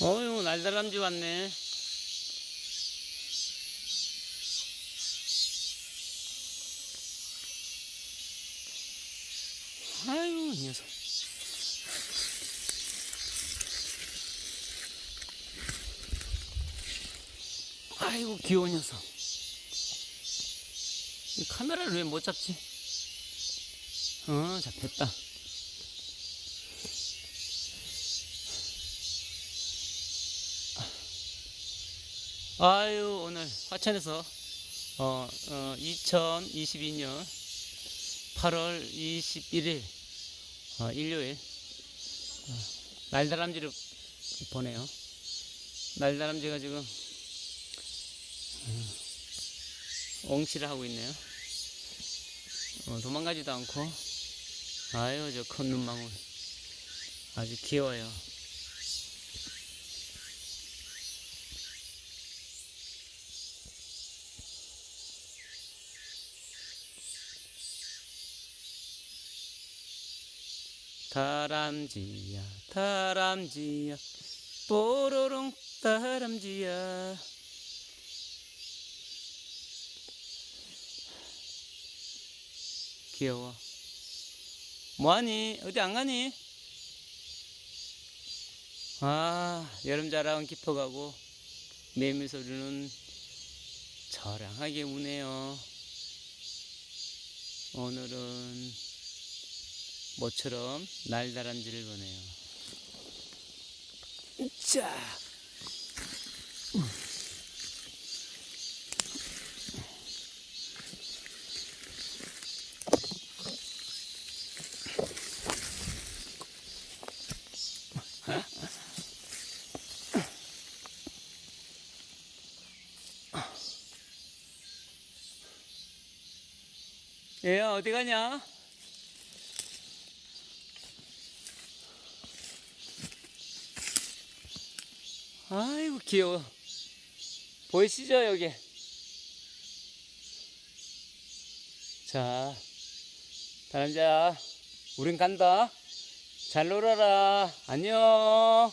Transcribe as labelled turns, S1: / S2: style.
S1: 어휴 날다람쥐 왔네. 아유 이 녀석. 아이고 귀여운 녀석. 이 카메라를 왜 못 잡지? 어 잡혔다 아유 오늘 화천에서 어, 어 2022년 8월 21일 어, 일요일 어, 날다람쥐를 보네요. 날다람쥐가 지금 음, 옹치를 하고 있네요. 어, 도망가지도 않고 아유 저 큰 눈망울 아주 귀여워요. 다람쥐야 다람쥐야 뽀로롱 다람쥐야. 귀여워. 뭐하니? 어디 안 가니? 아 여름자랑은 깊어가고 매미 소리는 저랑하게 우네요. 오늘은 모처럼 날다람쥐를 보네요. 자. 얘야 어디 가냐? 아이고 귀여워. 보이시죠 여기? 자 다람쥐야 우린 간다. 잘 놀아라. 안녕